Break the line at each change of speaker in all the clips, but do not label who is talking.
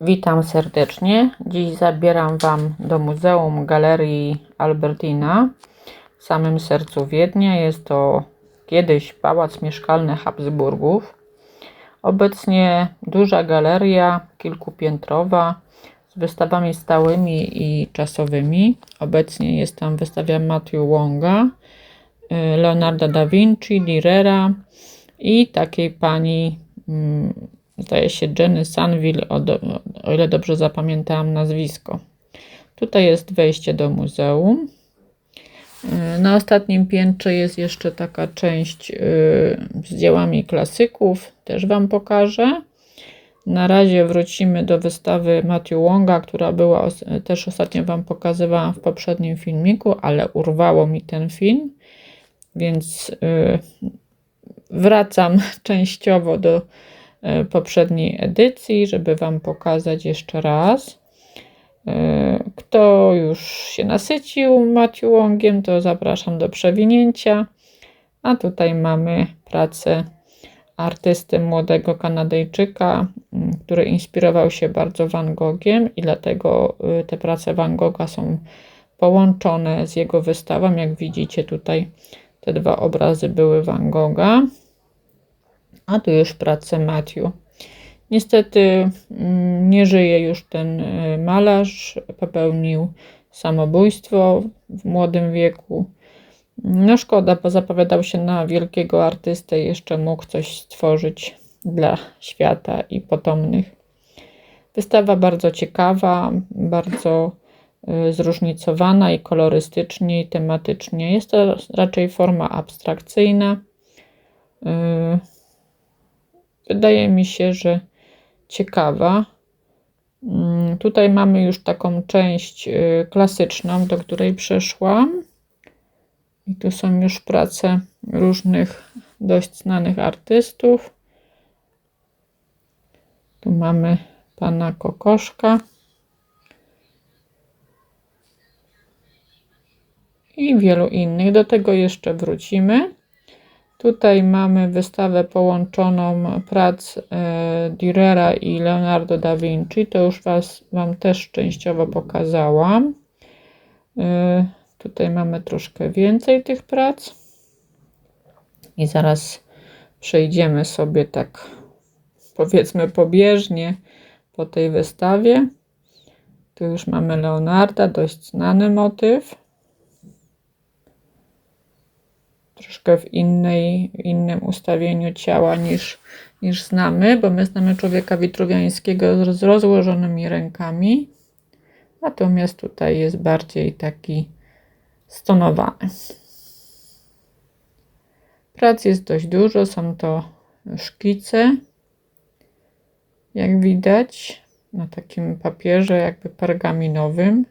Witam serdecznie. Dziś zabieram Wam do Muzeum Galerii Albertina w samym sercu Wiednia. Jest to kiedyś pałac mieszkalny Habsburgów. Obecnie duża galeria, kilkupiętrowa, z wystawami stałymi i czasowymi. Obecnie jest tam wystawia Matthew Wonga, y, Leonardo da Vinci, Direra i takiej pani mm, zdaje się Jenny Sanville, o, do, o ile dobrze zapamiętałam nazwisko. Tutaj jest wejście do muzeum. Yy, Na ostatnim piętrze jest jeszcze taka część yy, z dziełami klasyków, też Wam pokażę. Na razie wrócimy do wystawy Matthew Wonga, która była też ostatnio Wam pokazywałam w poprzednim filmiku, ale urwało mi ten film, więc yy, wracam częściowo do poprzedniej edycji, żeby Wam pokazać jeszcze raz. E, Kto już się nasycił Matthew Wongiem, to zapraszam do przewinięcia. A tutaj mamy pracę artysty młodego Kanadyjczyka, który inspirował się bardzo Van Gogiem i dlatego y, te prace Van Gogha są połączone z jego wystawą. Jak widzicie tutaj te dwa obrazy były Van Gogha. A tu już prace Matthew. Niestety mm, nie żyje już ten y, malarz. Popełnił samobójstwo w młodym wieku. No szkoda, bo zapowiadał się na wielkiego artystę jeszcze mógł coś stworzyć dla świata i potomnych. Wystawa bardzo ciekawa, bardzo y, zróżnicowana i kolorystycznie, i tematycznie. Jest to raczej forma abstrakcyjna. Wydaje mi się, że ciekawa. Mm, Tutaj mamy już taką część y, klasyczną, do której przeszłam. I tu są już prace różnych dość znanych artystów. Tu mamy pana Kokoszka. I wielu innych. Do tego jeszcze wrócimy. Tutaj mamy wystawę połączoną prac e, Dürera i Leonardo da Vinci. To już was, Wam też częściowo pokazałam. E, tutaj mamy troszkę więcej tych prac. I zaraz przejdziemy sobie tak, powiedzmy, pobieżnie po tej wystawie. Tu już mamy Leonarda, dość znany motyw. Troszkę w innej, innym ustawieniu ciała niż, niż znamy, bo my znamy człowieka witruwiańskiego z rozłożonymi rękami, natomiast tutaj jest bardziej taki stonowany. Prac jest dość dużo, są to szkice, jak widać, na takim papierze jakby pergaminowym.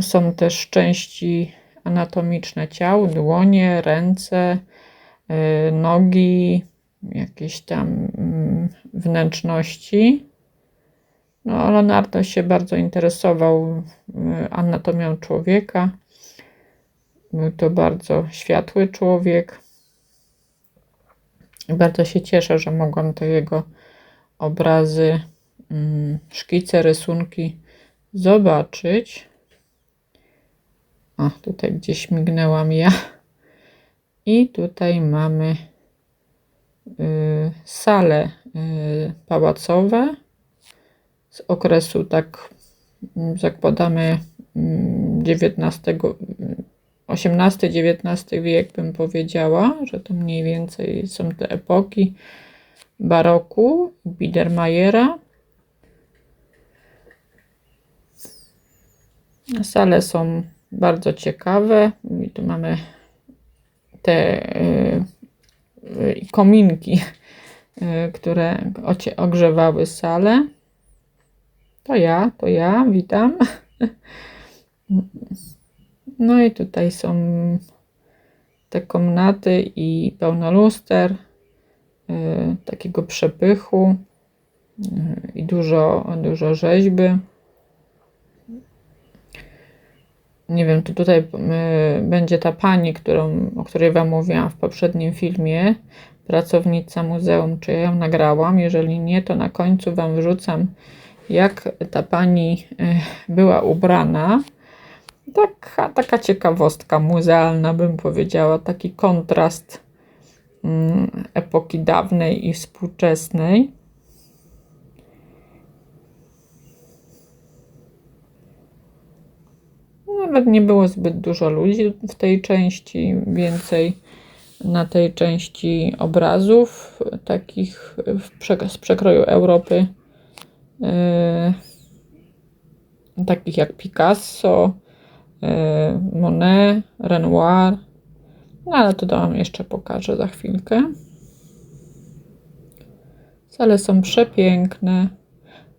Są też części anatomiczne ciał, dłonie, ręce, y, nogi, jakieś tam mm, wnętrzności. No, Leonardo się bardzo interesował y, anatomią człowieka. Był to bardzo światły człowiek. Bardzo się cieszę, że mogłam te jego obrazy, mm, szkice, rysunki zobaczyć. O, tutaj gdzieś mignęłam ja. I tutaj mamy y, sale y, pałacowe z okresu tak mm, zakładamy XIX, XVIII-XIX wiek bym powiedziała, że to mniej więcej są te epoki baroku, Biedermajera. Sale są bardzo ciekawe. I tu mamy te y, y, kominki, y, które ogrzewały salę. To ja, to ja, witam. No i tutaj są te komnaty i pełno luster, takiego przepychu i dużo, dużo rzeźby. Nie wiem, to tutaj y, będzie ta pani, którą, o której Wam mówiłam w poprzednim filmie, pracownica muzeum, czy ja ją nagrałam. Jeżeli nie, to na końcu Wam wrzucam, jak ta pani e, była ubrana. Taka, taka ciekawostka muzealna, bym powiedziała, taki kontrast mm, epoki dawnej i współczesnej. Nawet nie było zbyt dużo ludzi w tej części, więcej na tej części obrazów, takich z przekroju Europy, yy, takich jak Picasso, yy, Monet, Renoir. No ale to Wam jeszcze pokażę za chwilkę. Sale są przepiękne.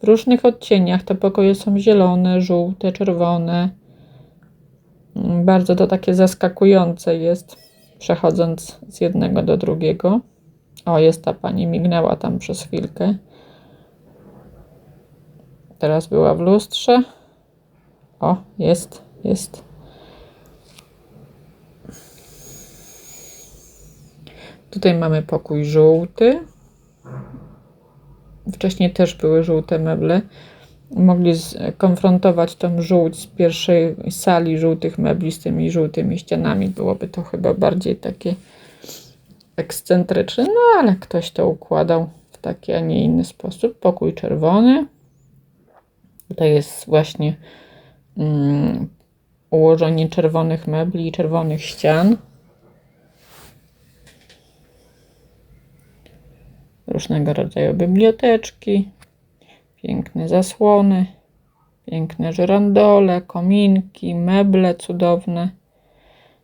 W różnych odcieniach te pokoje są zielone, żółte, czerwone. Bardzo to takie zaskakujące jest, przechodząc z jednego do drugiego. O, jest ta pani, mignęła tam przez chwilkę. Teraz była w lustrze. O, jest, jest. Tutaj mamy pokój żółty. Wcześniej też były żółte meble mogli konfrontować tą żółć z pierwszej sali żółtych mebli z tymi żółtymi ścianami, byłoby to chyba bardziej takie ekscentryczne, no ale ktoś to układał w taki, a nie inny sposób. Pokój czerwony. Tutaj jest właśnie um, ułożenie czerwonych mebli i czerwonych ścian. Różnego rodzaju biblioteczki. Piękne zasłony, piękne żyrandole, kominki, meble cudowne.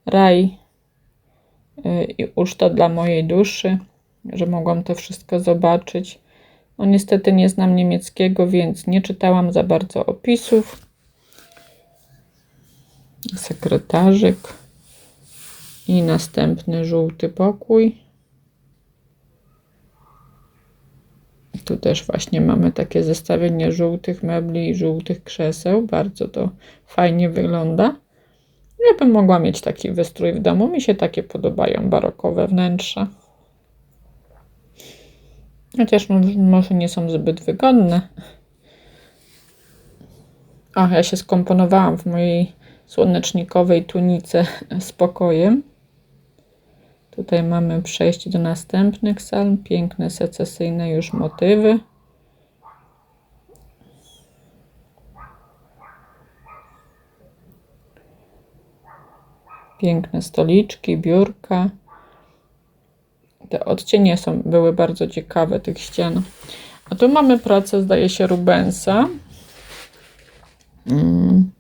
Raj y, i uczta dla mojej duszy, że mogłam to wszystko zobaczyć. No niestety nie znam niemieckiego, więc nie czytałam za bardzo opisów. Sekretarzyk i następny żółty pokój. Tu też właśnie mamy takie zestawienie żółtych mebli i żółtych krzeseł. Bardzo to fajnie wygląda. Ja bym mogła mieć taki wystrój w domu. Mi się takie podobają barokowe wnętrza. Chociaż może nie są zbyt wygodne. O, ja się skomponowałam w mojej słonecznikowej tunice z pokojem. Tutaj mamy przejście do następnych sal, piękne secesyjne już motywy. Piękne stoliczki, biurka. Te odcienie są, były bardzo ciekawe tych ścian. A tu mamy pracę, zdaje się, Rubensa. Mm.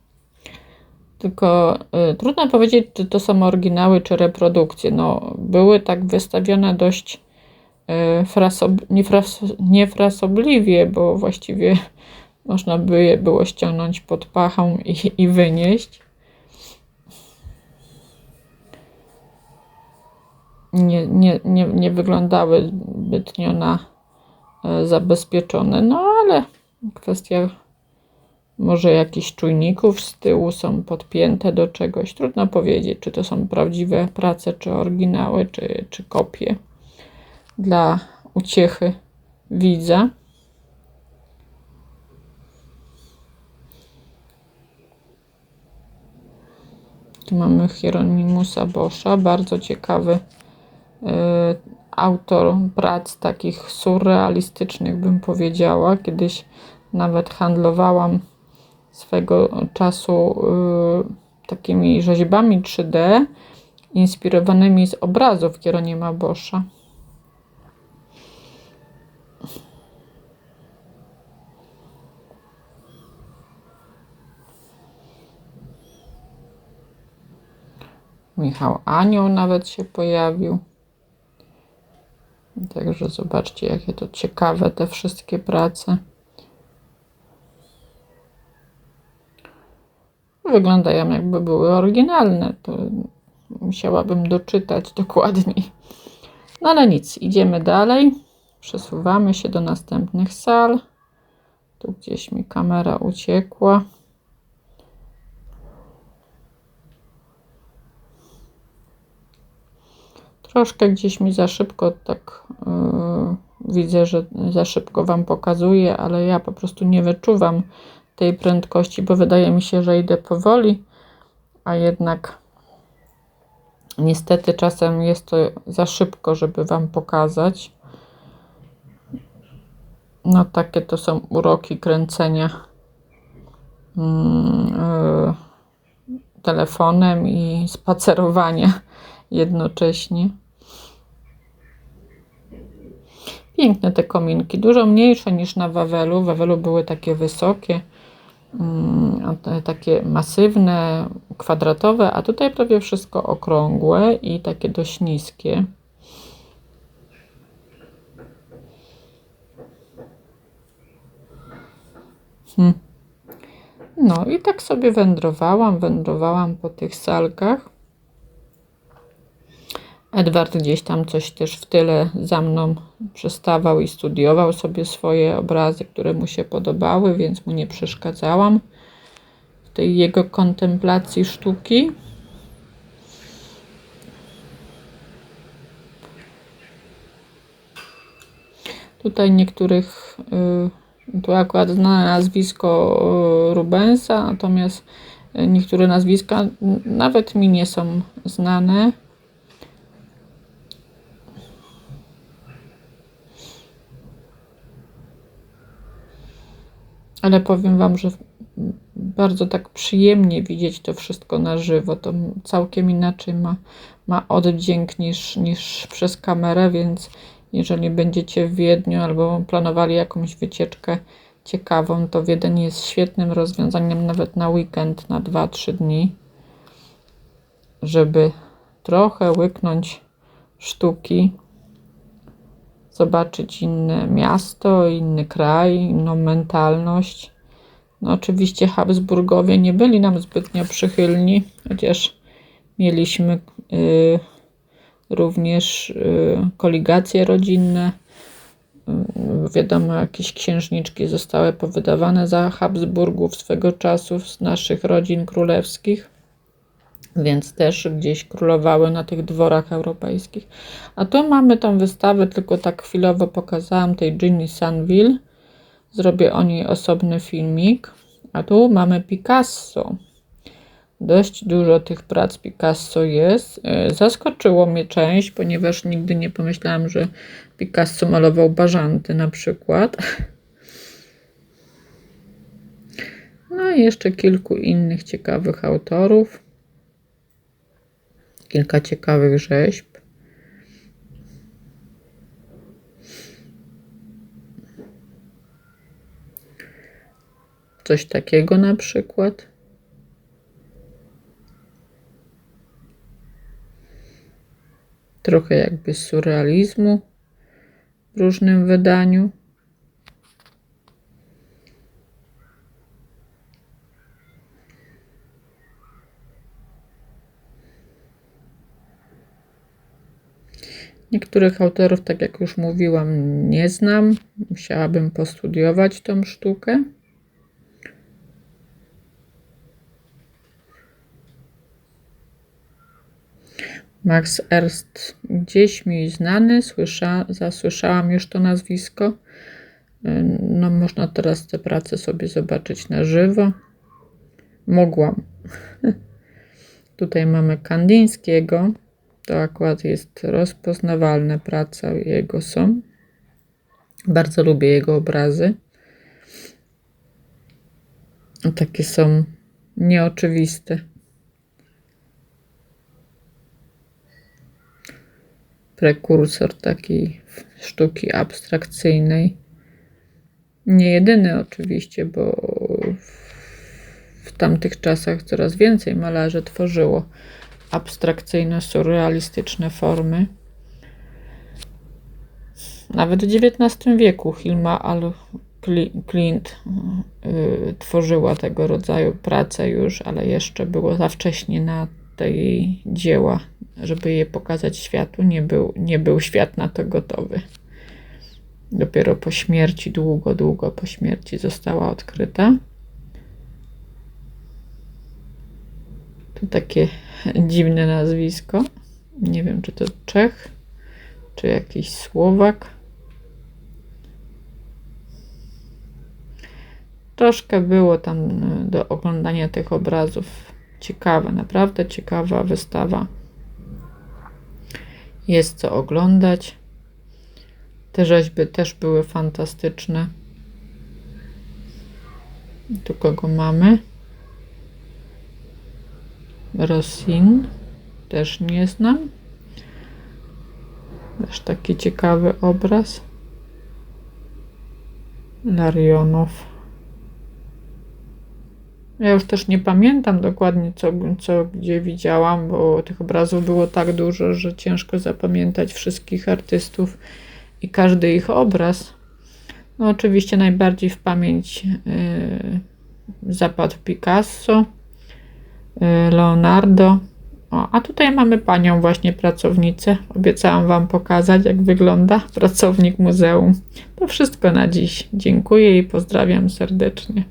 Tylko y, trudno powiedzieć, czy to są oryginały, czy reprodukcje. No, były tak wystawione dość y, frasob, niefras, niefrasobliwie, bo właściwie można by je było ściągnąć pod pachą i, i wynieść. Nie, nie, nie, nie wyglądały zbytnio na y, zabezpieczone, no ale kwestia może jakichś czujników z tyłu są podpięte do czegoś. Trudno powiedzieć, czy to są prawdziwe prace, czy oryginały, czy, czy kopie dla uciechy widza. Tu mamy Hieronymusa Boscha, bardzo ciekawy y, autor prac takich surrealistycznych, bym powiedziała. Kiedyś nawet handlowałam swego czasu y, takimi rzeźbami 3D inspirowanymi z obrazów Kieronima Boscha. Michał Anioł nawet się pojawił. Także zobaczcie, jakie to ciekawe te wszystkie prace. Wyglądają jakby były oryginalne. To musiałabym doczytać dokładniej. No ale nic, idziemy dalej. Przesuwamy się do następnych sal. Tu gdzieś mi kamera uciekła. Troszkę gdzieś mi za szybko tak yy, widzę, że za szybko Wam pokazuję, ale ja po prostu nie wyczuwam tej prędkości, bo wydaje mi się, że idę powoli, a jednak niestety czasem jest to za szybko, żeby Wam pokazać. No takie to są uroki kręcenia yy, telefonem i spacerowania jednocześnie. Piękne te kominki, dużo mniejsze niż na Wawelu. W Wawelu były takie wysokie, mm, takie masywne, kwadratowe, a tutaj prawie wszystko okrągłe i takie dość niskie. Hmm. No i tak sobie wędrowałam, wędrowałam po tych salkach. Edward gdzieś tam coś też w tyle za mną przestawał i studiował sobie swoje obrazy, które mu się podobały, więc mu nie przeszkadzałam w tej jego kontemplacji sztuki. Tutaj niektórych, y, tu akurat znane nazwisko y, Rubensa, natomiast niektóre nazwiska nawet mi nie są znane. Ale powiem Wam, że bardzo tak przyjemnie widzieć to wszystko na żywo. To całkiem inaczej ma, ma oddźwięk niż, niż przez kamerę, więc jeżeli będziecie w Wiedniu albo planowali jakąś wycieczkę ciekawą, to Wiedeń jest świetnym rozwiązaniem nawet na weekend, na 2-3 dni, żeby trochę łyknąć sztuki zobaczyć inne miasto, inny kraj, inną mentalność. No oczywiście Habsburgowie nie byli nam zbytnio przychylni, chociaż mieliśmy y, również y, koligacje rodzinne. Y, wiadomo, jakieś księżniczki zostały powydawane za Habsburgów swego czasu z naszych rodzin królewskich więc też gdzieś królowały na tych dworach europejskich. A tu mamy tą wystawę, tylko tak chwilowo pokazałam tej Ginny Sanville. Zrobię o niej osobny filmik. A tu mamy Picasso. Dość dużo tych prac Picasso jest. E, zaskoczyło mnie część, ponieważ nigdy nie pomyślałam, że Picasso malował bażanty na przykład. No i jeszcze kilku innych ciekawych autorów kilka ciekawych rzeźb. Coś takiego na przykład. Trochę jakby surrealizmu w różnym wydaniu. Niektórych autorów, tak jak już mówiłam, nie znam. Musiałabym postudiować tą sztukę. Max Ernst gdzieś mi znany, słysza, zasłyszałam już to nazwisko. No, można teraz te prace sobie zobaczyć na żywo. Mogłam. Tutaj mamy Kandińskiego. To akurat jest rozpoznawalne praca jego są. Bardzo lubię jego obrazy. Takie są nieoczywiste. Prekursor takiej sztuki abstrakcyjnej. Nie jedyny oczywiście, bo w tamtych czasach coraz więcej malarzy tworzyło abstrakcyjne, surrealistyczne formy. Nawet w XIX wieku Hilma Al Clint y, tworzyła tego rodzaju pracę już, ale jeszcze było za wcześnie na tej dzieła, żeby je pokazać światu. Nie był, nie był świat na to gotowy. Dopiero po śmierci, długo, długo po śmierci została odkryta. Tu takie dziwne nazwisko. Nie wiem, czy to Czech, czy jakiś Słowak. Troszkę było tam y, do oglądania tych obrazów. Ciekawa, naprawdę ciekawa wystawa. Jest co oglądać. Te rzeźby też były fantastyczne. Tu kogo mamy? Rosin. Też nie znam. Też taki ciekawy obraz. Larionow. Ja już też nie pamiętam dokładnie, co, co gdzie widziałam, bo tych obrazów było tak dużo, że ciężko zapamiętać wszystkich artystów i każdy ich obraz. No, oczywiście najbardziej w pamięć yy, zapadł Picasso, Leonardo. O, a tutaj mamy panią właśnie pracownicę. Obiecałam Wam pokazać, jak wygląda pracownik muzeum. To wszystko na dziś. Dziękuję i pozdrawiam serdecznie.